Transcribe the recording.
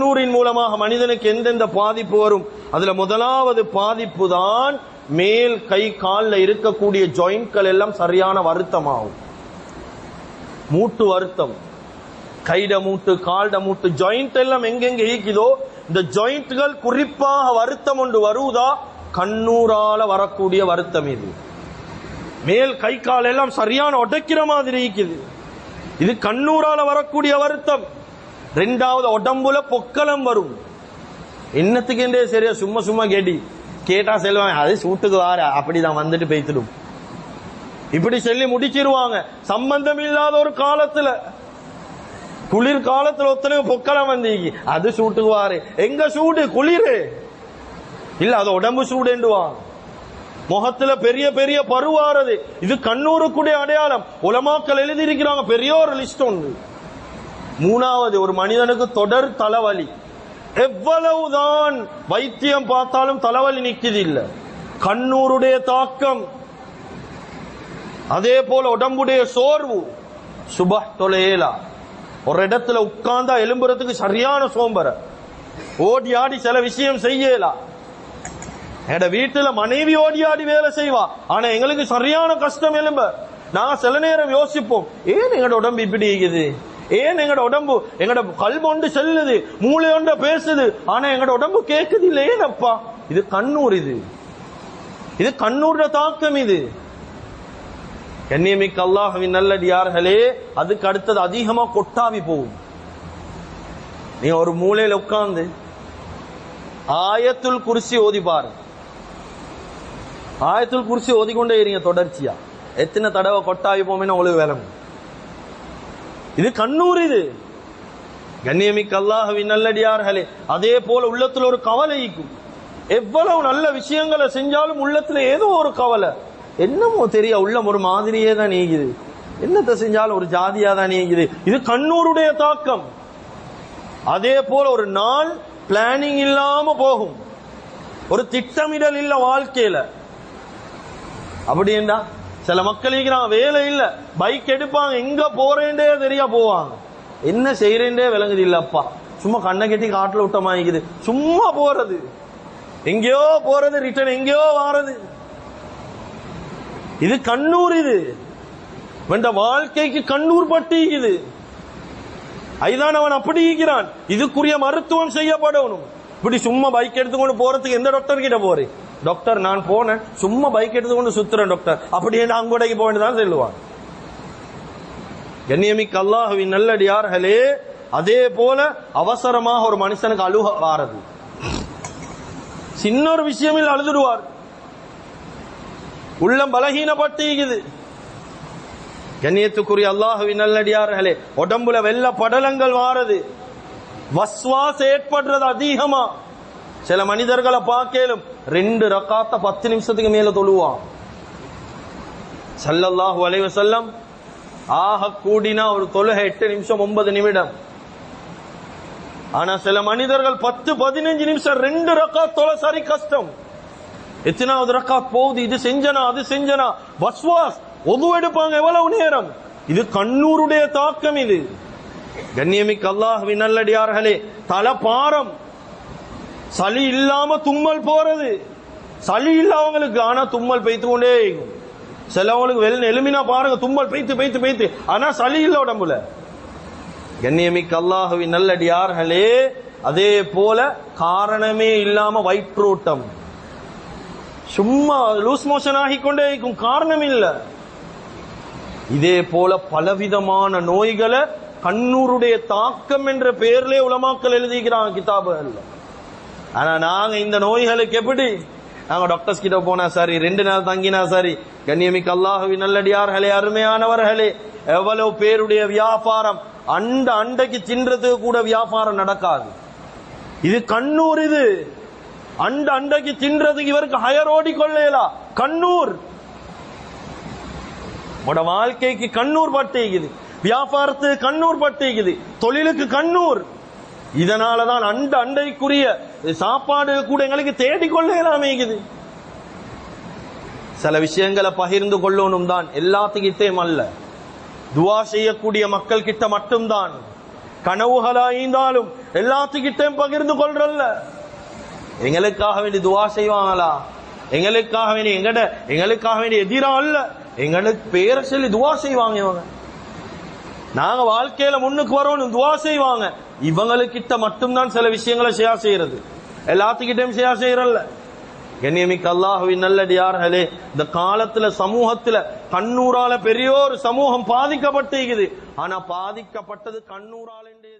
நூறின் மூலமாக மனிதனுக்கு எந்தெந்த பாதிப்பு வரும்? அதுல முதலாவது பாதிப்பு தான் மேல் கை காலில் இருக்கக்கூடிய ஜாயிண்ட்கள் எல்லாம் சரியான வருத்தமாகும். மூட்டு வருத்தம். கைட மூட்டு கால்ட மூட்டு ஜாயிண்ட் எல்லாம் எங்கெங்க ஈக்குதோ இந்த ஜாயிண்ட்கள் குறிப்பாக வருத்தம் ஒன்று வருவதா கண்ணூரால வரக்கூடிய வருத்தம் இது. மேல் கை கால் எல்லாம் சரியான உடைக்கிற மாதிரி இருக்குது இது கண்ணூரால வரக்கூடிய வருத்தம். ரெண்டாவது உடம்புல பொக்களம் வரும். என்னத்துக்குன்றே சரியா சும்மா சும்மா கேட்டி. கேட்டா செல்வாங்க அது சூட்டுக்கு வார அப்படிதான் வந்துட்டு பேய்த்திடும். இப்படி சொல்லி முடிச்சிருவாங்க. சம்பந்தம் இல்லாத ஒரு காலத்துல குளிர் காலத்துல ஒத்தனை பொக்களம் வந்தீங்க. அது சூட்டுக்கு வாரு. எங்க சூடு? குளிர். இல்ல அது உடம்பு சூடுண்டுவாங்க முகத்துல பெரிய பெரிய பருவாறது. இது கண்ணூருக்குடைய அடையாளம். உலமாக்கள் எழுதி இருக்கிறாங்க பெரிய ஒரு லிஸ்ட் உண்டு மூணாவது ஒரு மனிதனுக்கு தொடர் தலைவலி. எவ்வளவுதான் வைத்தியம் பார்த்தாலும் தலைவலி நிக்குது இல்ல கண்ணூருடைய தாக்கம். அதே போல உடம்புடைய சோர்வு. சுப தொலையலா. ஒரு இடத்துல உட்கார்ந்தா எலும்புறதுக்கு சரியான சோம்பர ஓடி ஆடி சில விஷயம் செய்யலாம் எட வீட்டுல மனைவி ஓடி ஆடி வேலை செய்வா. ஆனா எங்களுக்கு சரியான கஷ்டம் எலும்ப நாங்க சில நேரம் யோசிப்போம் ஏன் எங்களோட உடம்பு இப்படி இருக்குது? ஏன் எங்கட உடம்பு எங்கட கல்வி ஒன்று செல்லுது மூளை ஒன்ற பேசுது ஆனா எங்கட உடம்பு கேட்குது இல்லை ஏனப்பா இது கண்ணூர் இது. இது கண்ணூர்ல தாக்கம் இது. கண்ணியமிக்க அல்லாஹவின் நல்லடியார்களே அதுக்கு அடுத்தது அதிகமா கொட்டாவி போகும். நீ ஒரு மூலையில உட்கார்ந்து ஆயத்துல் குர்சி ஓதி பாரு. ஆயத்துல் குறிச்சி ஓதிக்கொண்டே இருங்க தொடர்ச்சியா. எத்தனை தடவை கொட்டாவி போமேன்னு உங்களுக்கு வேலை இது கண்ணூர் இது. கண்ணியமிக்க அல்லாஹவி நல்லடியார்களே அதே போல உள்ளத்துல ஒரு கவலைக்கும் எவ்வளவு நல்ல விஷயங்களை செஞ்சாலும் உள்ளத்துல ஏதோ ஒரு கவலை. என்னமோ தெரிய உள்ளம் ஒரு மாதிரியே தான் நீங்குது. என்னத்தை செஞ்சாலும் ஒரு ஜாதியா தான் நீங்குது. இது கண்ணூருடைய தாக்கம். அதே போல ஒரு நாள் பிளானிங் இல்லாம போகும். ஒரு திட்டமிடல் இல்ல வாழ்க்கையில. அப்படி என்ன சில மக்களுக்கு வேலை இல்ல. பைக் எடுப்பாங்க எங்க போறேன்டே தெரியா போவாங்க. என்ன செய்யறேன்டே விளங்குது இல்லப்பா. சும்மா கண்ணை கட்டி காட்டுல விட்ட மாய்க்குது சும்மா போறது. எங்கேயோ போறது ரிட்டர்ன் எங்கேயோ வாரது. இது கண்ணூர் இது. இந்த வாழ்க்கைக்கு கண்ணூர் பட்டி இது. ஐதான் அவன் அப்படி இருக்கிறான். இதுக்குரிய மருத்துவம் செய்யப்படணும். இப்படி சும்மா பைக் எடுத்துக்கொண்டு போறதுக்கு எந்த டாக்டர் கிட்ட போறேன்? டாக்டர் நான் போனேன். சும்மா பைக் எடுத்துக்கொண்டு சுத்துறேன் டாக்டர். அப்படியே நான் அங்கோடைக்கு வேண்டியதான் சொல்லுவாங்க. கண்ணியமிக்க அல்லாஹுவின் நல்லடியார்களே அதே போல அவசரமாக ஒரு மனுஷனுக்கு அழுக வாரது. சின்ன ஒரு விஷயமில் அழுதுடுவார். உள்ளம் பலகீனப்பட்டிருக்குது. கண்ணியத்துக்குரிய அல்லாஹுவின் நல்லடியார்களே உடம்புல வெள்ள படலங்கள் வாரது. வஸ்வாஸ் ஏற்படுறது அதிகமா. சில மனிதர்களை பார்க்கலும் ரெண்டு ரக்காத்த பத்து நிமிஷத்துக்கு மேல தொழுவான் சல்லல்லாஹு வளைவு செல்லம் ஆக கூடினா ஒரு தொழுகை எட்டு நிமிஷம் ஒன்பது நிமிடம். ஆனா சில மனிதர்கள் பத்து பதினஞ்சு நிமிஷம் ரெண்டு ரக்கா தொலை சரி கஷ்டம். எத்தனாவது ரக்கா போகுது இது செஞ்சனா அது செஞ்சனா. வஸ்வாஸ் ஒது எடுப்பாங்க எவ்வளவு நேரம்? இது கண்ணூருடைய தாக்கம் இது. கண்ணியமிக்கு அல்லாஹ் நல்லடியார்களே தலபாரம் சளி இல்லாம தும்மல் போறது. சளி இல்லாதவங்களுக்கு ஆனா தும்மல் பெய்த்து கொண்டே இருக்கும். சிலவங்களுக்கு வெளில எலுமினா பாருங்க தும்மல் பெய்த்து பெய்த்து பெய்த்து. ஆனா சளி இல்ல உடம்புல. கண்ணியமிக்க அல்லாஹுவின் நல்லடியார்களே அதே போல காரணமே இல்லாம வயிற்றோட்டம். சும்மா லூஸ் மோஷன் ஆகிக்கொண்டே இருக்கும் காரணம் இல்ல. இதே போல பலவிதமான நோய்களை கண்ணூருடைய தாக்கம் என்ற பெயர்லே உலமாக்கள் எழுதிக்கிறாங்க கிதாபுகள்ல. ஆனா நாங்க இந்த நோய்களுக்கு எப்படி? நாங்க டாக்டர்ஸ் கிட்ட போனா சரி ரெண்டு நாள் தங்கினா சரி. கண்ணியமிக்க அல்லாஹவி நல்லடியார்களே அருமையானவர்களே எவ்வளவு பேருடைய வியாபாரம் அண்ட அண்டைக்கு சின்றதுக்கு கூட வியாபாரம் நடக்காது. இது கண்ணூர் இது. அண்ட அண்டைக்கு தின்றதுக்கு இவருக்கு ஹயர் ஓடி கொள்ளையலா கண்ணூர். உட வாழ்க்கைக்கு கண்ணூர் பட்டிக்குது. வியாபாரத்துக்கு கண்ணூர் பட்டிக்குது. தொழிலுக்கு கண்ணூர். இதனாலதான் அண்ட அண்டைக்குரிய சாப்பாடு கூட எங்களுக்கு தேடிக்கொள்ள இருக்குது. சில விஷயங்களை பகிர்ந்து கொள்ளணும் தான் எல்லாத்துக்கிட்டேயும் அல்ல. துவா செய்யக்கூடிய மக்கள் கிட்ட மட்டும்தான். கனவுகளாயிருந்தாலும் ஈந்தாலும் எல்லாத்துக்கிட்டையும் பகிர்ந்து கொள்றல்ல. எங்களுக்காக வேண்டி துவா செய்வாங்களா? எங்களுக்காக வேண்டி எங்கட எங்களுக்காக வேண்டி எதிரா அல்ல. எங்களுக்கு பேரை சொல்லி துவா செய்வாங்க இவங்க. நாங்க வாழ்க்கையில முன்னுக்கு வரணும் துவா செய்வாங்க. இவங்களுக்கிட்ட மட்டும்தான் சில விஷயங்களை ஷேர் செய்யறது. எல்லாத்துக்கிட்டையும் ஷேர் செய்யறல்ல கண்ணியமிக்க அல்லாஹுவின் நல்லடியார்களே இந்த காலத்துல சமூகத்துல கண்ணூரால பெரிய ஒரு சமூகம் பாதிக்கப்பட்டிருக்குது. ஆனா பாதிக்கப்பட்டது கண்ணூரால் என்று